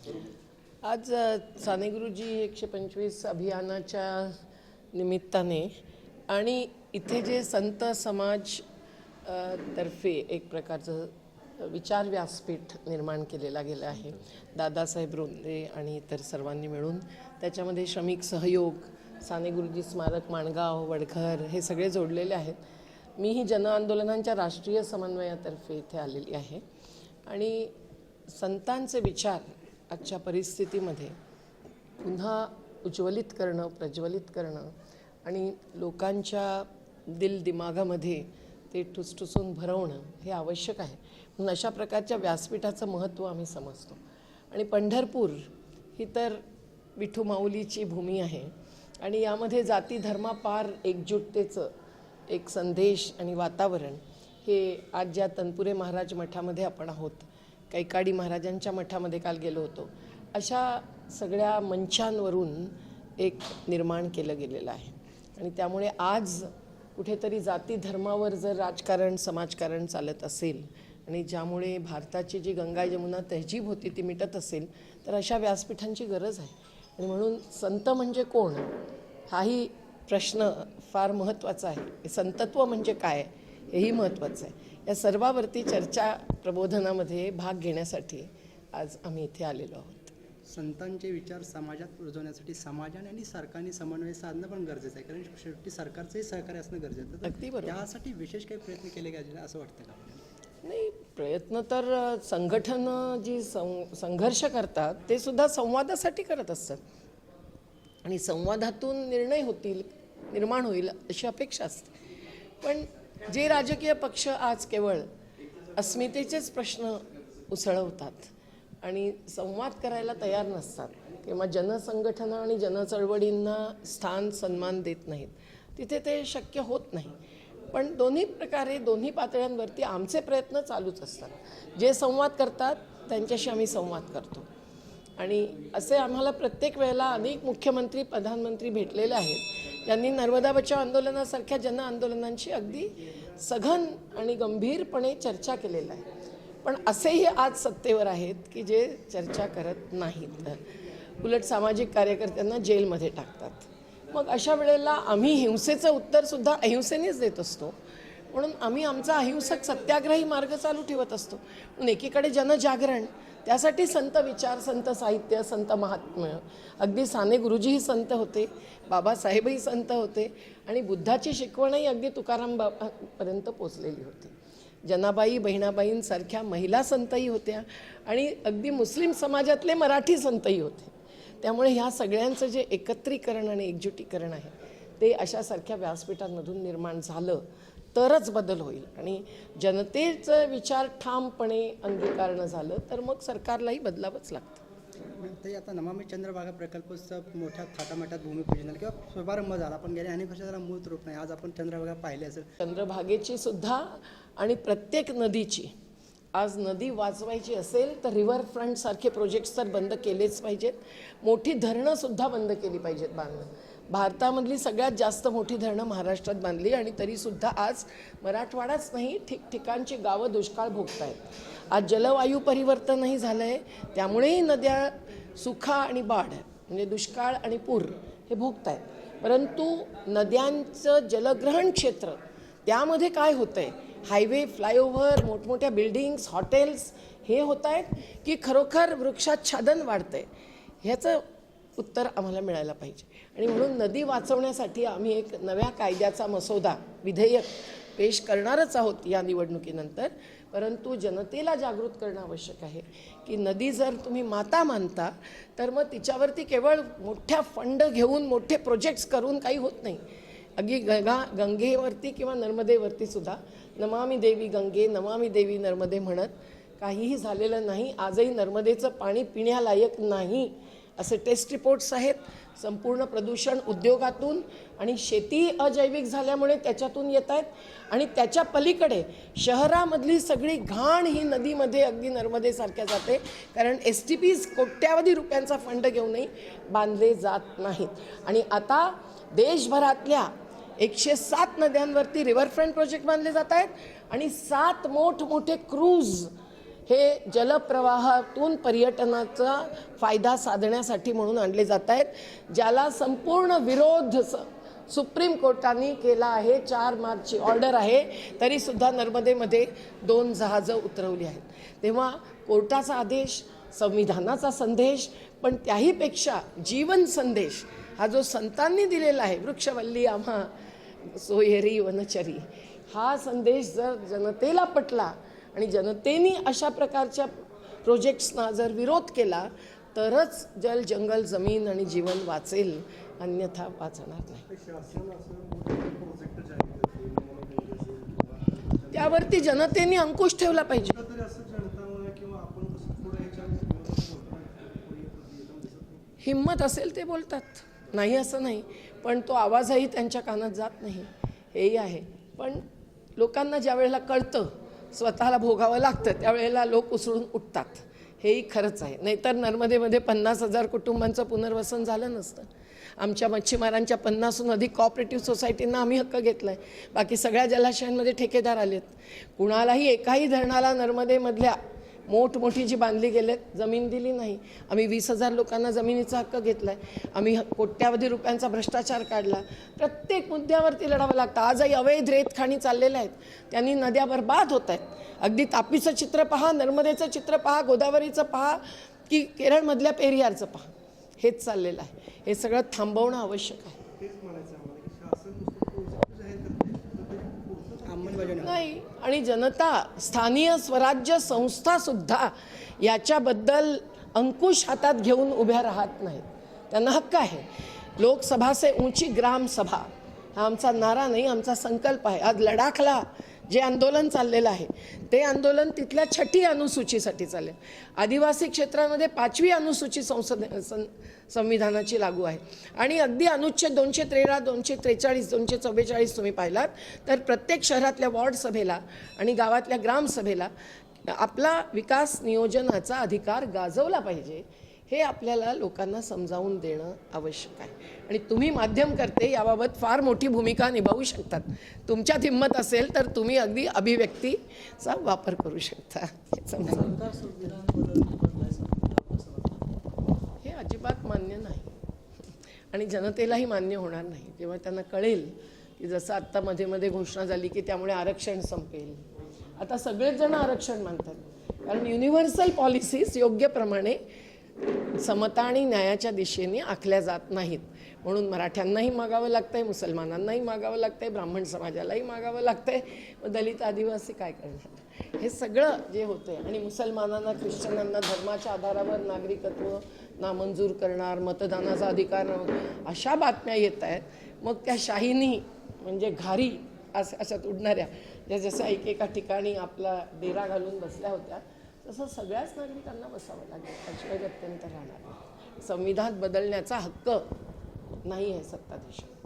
आज सानेगुरुजी एकशे पंचवीस अभियानाच्या निमित्ताने आणि इथे जे संत समाज तर्फे एक प्रकारचं विचार व्यासपीठ निर्माण केलेला गेला आहे. दादासाहेब रोंदे आणि इतर सर्वांनी मिळून. त्याच्यामध्ये श्रमिक सहयोग सानेगुरुजी स्मारक माणगाव वडघर हे सगळे जोडलेले आहेत. मी ही जनआंदोलनांच्या राष्ट्रीय समन्वयातर्फे इथे आलेली आहे. आणि संतांचे विचार आजच्या परिस्थितीमध्ये पुन्हा उज्ज्वलित करणं प्रज्वलित करणं आणि लोकांच्या दिल दिमागामध्ये ते ठुसठुसून भरवणं हे आवश्यक आहे. म्हणून अशा प्रकारच्या व्यासपीठाचं महत्त्व आम्ही समजतो. आणि पंढरपूर ही तर विठू माऊलीची भूमी आहे. आणि यामध्ये जाती धर्मापार एकजुटतेचं एक संदेश आणि वातावरण हे आज ज्या तनपुरे महाराज मठामध्ये आपण आहोत कैकाडी महाराजांच्या मठामध्ये काल गेलो होतो. अशा सगळ्या मंचांवरून एक निर्माण केलं गेलेलं आहे. आणि त्यामुळे आज कुठेतरी जाती धर्मावर जर राजकारण समाजकारण चालत असेल आणि ज्यामुळे भारताची जी गंगा यमुना तहजीब होती ती मिटत असेल तर अशा व्यासपीठांची गरज आहे. आणि म्हणून संत म्हणजे कोण? हाही प्रश्न फार महत्त्वाचा आहे. संतत्व म्हणजे काय? हेही महत्त्वाचं आहे. या सर्वावरती चर्चा प्रबोधनामध्ये भाग घेण्यासाठी आज आम्ही इथे आलेलो आहोत संतांचे विचार समाजात रुजवण्यासाठी समाजाने आणि सरकारने समन्वय साधणं पण गरजेचं आहे कारण शेवटी सरकारचंही सहकार्य असणं गरजेचं आहे. अगदी बरोबर. त्यासाठी विशेष काही प्रयत्न केले पाहिजे असं वाटतं का? नाही प्रयत्न तर संघटनं जी सं संघर्ष करतात ते सुद्धा संवादासाठी करत असतात आणि संवादातून निर्णय होतील निर्माण होईल अशी अपेक्षा असते पण जे राजकीय पक्ष आज केवळ अस्मितेचेच प्रश्न उसळवतात आणि संवाद करायला तयार नसतात किंवा जनसंघटना आणि जनचळवळींना स्थान सन्मान देत नाहीत तिथे ते शक्य होत नाही. पण दोन्ही प्रकारे दोन्ही पातळ्यांवरती आमचे प्रयत्न चालूच असतात. जे संवाद करतात त्यांच्याशी आम्ही संवाद करतो. आणि असे आम्हाला प्रत्येक वेळेला अनेक मुख्यमंत्री प्रधानमंत्री भेटलेले आहेत. यांनी नर्मदा बचाव आंदोलनासारख्या जन आंदोलनांची अगदी सघन आणि गंभीरपणे चर्चा केलेला आहे. पण असेही आज सत्तेवर आहेत की जे चर्चा करत नाहीत. उलट सामाजिक कार्यकर्त्यांना जेलमध्ये टाकतात. मग अशा वेळेला आम्ही हिंसेचं उत्तरसुद्धा अहिंसेनेच देत असतो. म्हणून आम्ही आमचा अहिंसक सत्याग्रही मार्ग चालू ठेवत असतो. म्हणून एकीकडे जनजागरण त्यासाठी संत विचार संत साहित्य संत महात्म्य. अगदी साने गुरुजीही संत होते बाबासाहेबही संत होते आणि बुद्धाची शिकवणही अगदी तुकाराम बाबापर्यंत पोचलेली होती. जनाबाई बहिणाबाईंसारख्या महिला संतही होत्या आणि अगदी मुस्लिम समाजातले मराठी संतही होते. त्यामुळे ह्या सगळ्यांचं जे एकत्रीकरण आणि एकजुटीकरण आहे ते अशासारख्या व्यासपीठांमधून निर्माण झालं. तरच बदल होईल. आणि जनतेचं विचार ठामपणे अंगीकारणं झालं तर मग सरकारलाही बदलावंच लागतं. ते आता नमामि चंद्रभागा प्रकल्पाचं मोठ्या थाटामाटात भूमिपूजन झालं किंवा शुभारंभ झाला पण गेल्या अनेक वर्षात त्याला मूळ रूप नाही. आज आपण चंद्रभागा पाहिली असेल. चंद्रभागेची सुद्धा आणि प्रत्येक नदीची. आज नदी वाचवायची असेल तर रिव्हरफ्रंट सारखे प्रोजेक्ट्स तर बंद केलेच पाहिजेत. मोठी धरणं सुद्धा बंद केली पाहिजेत बांधणं. भारतामधली सगळ्यात जास्त मोठी धरणं महाराष्ट्रात बांधली आणि तरीसुद्धा आज मराठवाडाच नाही ठिकठिकाणची गावं दुष्काळ भोगत आहेत आज जलवायू परिवर्तनही झालं आहे त्यामुळेही नद्या सुखा आणि बाढ म्हणजे दुष्काळ आणि पूर हे भोगत आहेत परंतु नद्यांचं जलग्रहण क्षेत्र त्यामध्ये काय होतं आहे हायवे फ्लायओव्हर मोठमोठ्या बिल्डिंग्स हॉटेल्स हे होत आहेत की खरोखर वृक्षाच्छादन वाढतं आहे ह्याचं उत्तर आम्हाला मिळायला पाहिजे. आणि म्हणून नदी वाचवण्यासाठी आम्ही एक नव्या कायद्याचा मसोदा विधेयक पेश करणारच आहोत या निवडणुकीनंतर. परंतु जनतेला जागृत करणं आवश्यक आहे की नदी जर तुम्ही माता मानता तर मग तिच्यावरती केवळ मोठ्या फंड घेऊन मोठे प्रोजेक्ट्स करून काही होत नाही. अगदी गंगा गंगेवरती किंवा नर्मदेवरती सुद्धा नमामी देवी गंगे नमामी देवी नर्मदे म्हणत काहीही झालेलं नाही. आजही नर्मदेचं पाणी पिण्यालायक नाही. असे टेस्ट रिपोर्ट्स आहेत. संपूर्ण प्रदूषण उद्योगातून आणि शेती अजैविक झाल्यामुळे त्याच्यातून येत आहेत. आणि त्याच्या पलीकडे शहरामधली सगळी घाण ही नदीमध्ये अगदी नर्मदेसारख्या जाते. कारण एस टी पीज कोट्यावधी रुपयांचा फंड घेऊनही बांधले जात नाहीत. आणि आता देशभरातल्या एकशे सात नद्यांवरती रिव्हरफ्रंट प्रोजेक्ट बांधले जात आहेत. आणि सात मोठमोठे क्रूज हे जलप्रवाहातून पर्यटनाचा फायदा साधण्यासाठी म्हणून आणले जात आहेत. ज्याला संपूर्ण विरोध सुप्रीम कोर्टाने केला आहे. चार मार्चची ऑर्डर आहे. तरीसुद्धा नर्मदेमध्ये दोन जहाजं उतरवली आहेत. तेव्हा कोर्टाचा आदेश संविधानाचा संदेश पण त्याहीपेक्षा जीवन संदेश हा जो संतांनी दिलेला आहे वृक्षवल्ली आम्हा सोयरी वनचरी हा संदेश जर जनतेला पटला आणि जनतेने अशा प्रकारच्या प्रोजेक्ट्सना जर विरोध केला तरच जल जंगल जमीन आणि जीवन वाचेल अन्यथा वाचणार नाही. त्यावरती जनतेने अंकुश ठेवला पाहिजे. किंवा आपण हिंमत असेल ते बोलतात. नाही असं नाही. पण तो आवाजही त्यांच्या कानात जात नाही. हेही आहे. पण लोकांना ज्या वेळेला कळतं स्वतःला भोगावं लागतं त्यावेळेला लोक उसळून उठतात. हेही खरंच आहे. नाहीतर नर्मदेमध्ये पन्नास हजार कुटुंबांचं पुनर्वसन झालं नसतं. आमच्या मच्छीमारांच्या पन्नासहून अधिक कॉपरेटिव्ह सोसायटींना आम्ही हक्क घेतला आहे बाकी सगळ्या जलाशयांमध्ये ठेकेदार आलेत. कुणालाही एकाही धरणाला नर्मदेमधल्या मोठमोठी जी बांधली गेलेत जमीन दिली नाही. आम्ही वीस हजार लोकांना जमिनीचा हक्क घेतला आहे आम्ही कोट्यावधी रुपयांचा भ्रष्टाचार काढला. प्रत्येक मुद्द्यावरती लढावं लागतं. आजही अवैध रेतखाणी चाललेल्या आहेत. त्यांनी नद्या बरबाद होत आहेत अगदी तापीचं चित्र पहा नर्मदेचं चित्र पहा गोदावरीचं पहा की केरळमधल्या पेरियारचं पहा. हेच चाललेलं आहे. हे सगळं थांबवणं आवश्यक आहे तेच म्हणायचं आम्हाला की शासन नुसतं प्रोजेक्ट जाहीर करते तर ते पुढचं अंमलबजावणी नाही आणि जनता स्थानीय स्वराज्य संस्था सुद्धा याच्याबद्दल अंकुश हातात घेऊन उभ्या राहत नाहीत. त्यांना हक्क आहे. लोकसभा से ऊंची ग्रामसभा. हा आमचा नारा नाही आमचा संकल्प आहे. आज लडाखला जे आंदोलन चाललेलं आहे ते आंदोलन तिथल्या छठी अनुसूचीसाठी चालेल. आदिवासी क्षेत्रामध्ये पाचवी अनुसूची संसद सं संविधानाची लागू आहे. आणि अगदी अनुच्छेद दोनशे तेरा दोनशे त्रेचाळीस दोनशे चव्वेचाळीस तुम्ही पाहिलात तर प्रत्येक शहरातल्या वॉर्ड सभेला आणि गावातल्या ग्रामसभेला आपला विकास नियोजनाचा अधिकार गाजवला पाहिजे. हे आपल्याला लोकांना समजावून देणं आवश्यक आहे. आणि तुम्ही माध्यमकर्ते याबाबत फार मोठी भूमिका निभावू शकतात. तुमच्यात हिंमत असेल तर तुम्ही अगदी अभिव्यक्तीचा वापर करू शकता. हे हे अजिबात मान्य नाही. आणि जनतेलाही मान्य होणार नाही. जेव्हा त्यांना कळेल की जसं आत्ता मध्ये मध्ये घोषणा झाली की त्यामुळे आरक्षण संपेल. आता सगळेच जण आरक्षण मानतात. कारण युनिव्हर्सल पॉलिसीज योग्य प्रमाणे समता आणि न्यायाच्या दिशेने आखल्या जात नाहीत. म्हणून मराठ्यांनाही मागावं लागतं आहे मुसलमानांनाही मागावं लागतं आहे ब्राह्मण समाजालाही मागावं लागतं आहे मग दलित आदिवासी काय करणार? हे सगळं जे होते आणि मुसलमानांना ख्रिश्चनांना धर्माच्या आधारावर नागरिकत्व नामंजूर करणार मतदानाचा अधिकार अशा बातम्या येत आहेत. मग त्या शाहीनी म्हणजे घारी असं अशात उडणाऱ्या ज्या जसं एकेका ठिकाणी आपला डेरा घालून बसल्या होत्या तसं सगळ्याच नागरिकांना बसावं लागेल. त्याशिवाय अत्यंत राहणार नाही. संविधान बदलण्याचा हक्क नाही आहे सत्ताधीशांना.